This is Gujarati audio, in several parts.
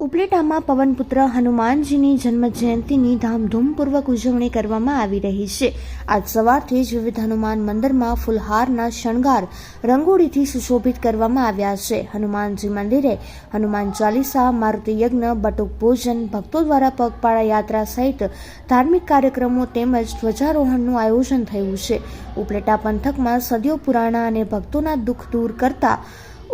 ઉપલેટામાં પવનપુત્ર હનુમાનજીની જન્મ જયંતિની ધામધૂમપૂર્વક ઉજવણી કરવામાં આવી રહી છે. આજ સવારથી જ વિવિધ હનુમાન મંદિરમાં ફુલહારના શણગાર રંગોળીથી સુશોભિત કરવામાં આવ્યા છે. હનુમાનજી મંદિરે હનુમાન ચાલીસા, મારુતિ યજ્ઞ, બટુક ભોજન ભક્તો દ્વારા પગપાળા યાત્રા સહિત ધાર્મિક કાર્યક્રમો તેમજ ધ્વજારોહણનું આયોજન થયું છે. ઉપલેટા પંથકમાં સદીઓ પુરાણા અને ભક્તોના દુઃખ દૂર કરતા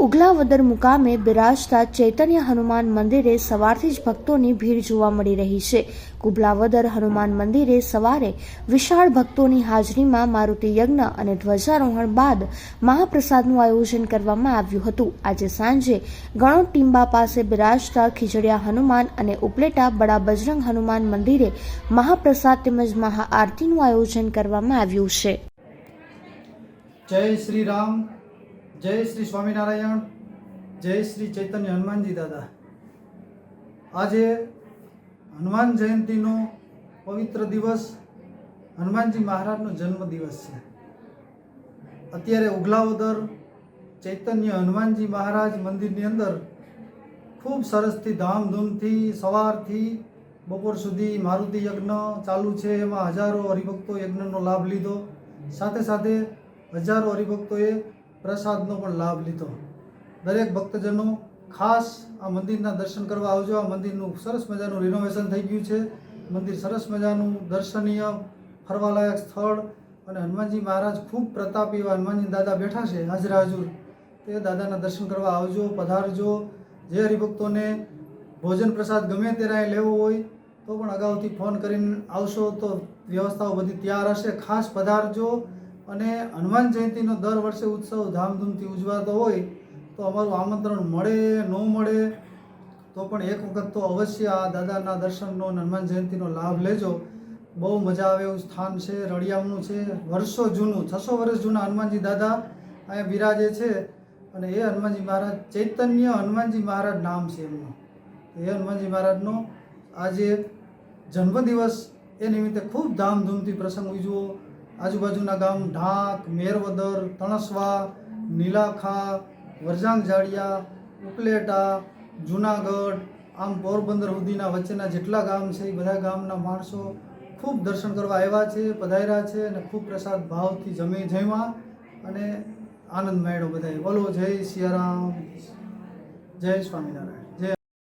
ઉગલાવદર મુકામે બિરાજતા ચૈતન્ય હનુમાન મંદિરે સવારથી જ ભક્તોની ભીડ જોવા મળી રહી છે. કુબલાવદર હનુમાન મંદિરે સવારે વિશાળ ભક્તોની હાજરીમાં મારુતિ યજ્ઞ અને ધ્વજારોહણ બાદ મહાપ્રસાદનું આયોજન કરવામાં આવ્યું હતું. આજે સાંજે ગણોટ ટીંબા પાસે બિરાજતા ખીજડીયા હનુમાન અને ઉપલેટા બડા બજરંગ હનુમાન મંદિરે મહાપ્રસાદ તેમજ મહાઆરતીનું આયોજન કરવામાં આવ્યું છે. જય શ્રી રામ. જય શ્રી સ્વામિનારાયણ, જય શ્રી ચૈતન્ય હનુમાનજી દાદા. આજે હનુમાન જયંતીનો પવિત્ર દિવસ, હનુમાનજી મહારાજનો જન્મ દિવસ છે. અત્યારે ઉગલાવદર ચૈતન્ય હનુમાનજી મહારાજ મંદિરની અંદર ખૂબ સરસથી ધામધૂમથી સવારથી બપોર સુધી મારુતિ યજ્ઞ ચાલુ છે. એમાં હજારો હરિભક્તો યજ્ઞનો લાભ લીધો. સાથે સાથે હજારો હરિભક્તોએ પ્રસાદનો પણ લાભ લીધો. દરેક ભક્તજનો ખાસ આ મંદિરના દર્શન કરવા આવજો. આ મંદિરનું સરસ મજાનું રિનોવેશન થઈ ગયું છે. મંદિર સરસ મજાનું દર્શનીય, ફરવાલાયક સ્થળ અને હનુમાનજી મહારાજ ખૂબ પ્રતાપી એવા હનુમાનજી દાદા બેઠા છે હાજરા હજુર. તે દાદાના દર્શન કરવા આવજો, પધારજો. જે હરિભક્તોને ભોજન પ્રસાદ ગમે ત્યારે લેવો હોય, તો પણ અગાઉથી ફોન કરીને આવશો તો વ્યવસ્થાઓ બધી તૈયાર હશે. ખાસ પધારજો. અને હનુમાન જયંતીનો દર વર્ષે ઉત્સવ ધામધૂમથી ઉજવાતો હોય તો અમારું આમંત્રણ મળે, ન મળે, તો પણ એક વખત તો અવશ્ય આ દાદાના દર્શનનો હનુમાન જયંતીનો લાભ લેજો. બહુ મજા આવે એવું સ્થાન છે રળિયામનું છે. વર્ષો જૂનું, છસો વર્ષ જૂના હનુમાનજી દાદા અહીંયા બિરાજે છે અને એ હનુમાનજી મહારાજ ચૈતન્ય હનુમાનજી મહારાજ નામ છે એમનું. એ હનુમાનજી મહારાજનો આજે જન્મદિવસ એ નિમિત્તે ખૂબ ધામધૂમથી પ્રસંગ ઉજવો. આજુબાજુના ગામ ઢાંક, મેરવદર, તણસવા, નીલાખા, વરજાંગ જાડિયા, ઉપલેટા, જુનાગઢ, આમ પોરબંદર સુધીના વચ્ચેના જેટલા ગામ છે, એ બધા ગામના માણસો ખૂબ દર્શન કરવા આવ્યા છે, પધાર્યા છે અને ખૂબ પ્રસાદ ભાવથી જમી જમ્યા અને આનંદ માણ્યો બધાએ. બોલો, જય સિયારામ, જય સ્વામિનારાયણ.